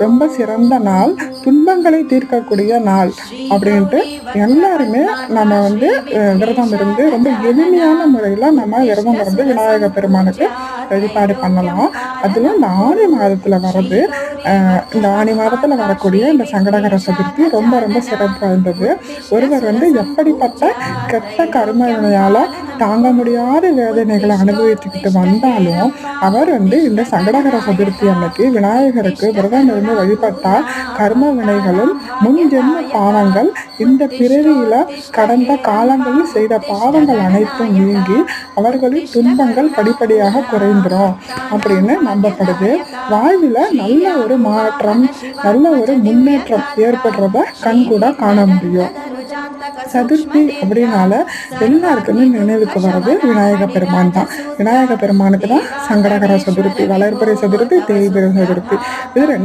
ரொம்ப சிறந்த நாள் துன்பங்களை தீர்க்கக்கூடிய நாள் அப்படின்ட்டு எல்லாருமே நம்ம வந்து விரதம் இருந்து ரொம்ப எளிமையான முறையில் நம்ம விரதம் இருந்து விநாயகர் பெருமானுக்கு வழிபாடு பண்ணலாம். அதில் இந்த ஆடி மாதத்தில் வர்றது இந்த ஆணி மாதத்தில் வரக்கூடிய இந்த சங்கடகர சதுர்த்தி ரொம்ப ரொம்ப சிறப்பு வாய்ந்தது. ஒருவர் வந்து எப்படிப்பட்ட கெட்ட கர்ம வினையால் தாங்க முடியாத வேதனைகளை அனுபவித்துக்கிட்டு வந்தாலும் அவர் வந்து இந்த சங்கடகர சதுர்த்தி அன்னைக்கு விநாயகருக்கு விரதம் இருந்து வழிபட்டால் கர்ம வினைகளும் முன்ஜென்ம பாவங்கள் இந்த பிறவியில் கடந்த காலங்களில் செய்த பாவங்கள் அனைத்தும் நீங்கி அவர்களின் துன்பங்கள் படிப்படியாக குறைந்துடும் அப்படின்னு நம்பப்படுது. வாழ்வில் நல்ல ஒரு மாற்றம் நல்ல ஒரு முன்னேற்றம் ஏற்படுறத கண்கூட காண முடியும். சதுர்த்தி அப்படின்னால எல்லாருக்குமே நினைவுக்கு வர்றது விநாயக பெருமான் தான். விநாயக பெருமானுக்கு தான் சங்கடகர சதுர்த்தி வளர்பிறை சதுர்த்தி தேய்பிறை சதுர்த்தி. இது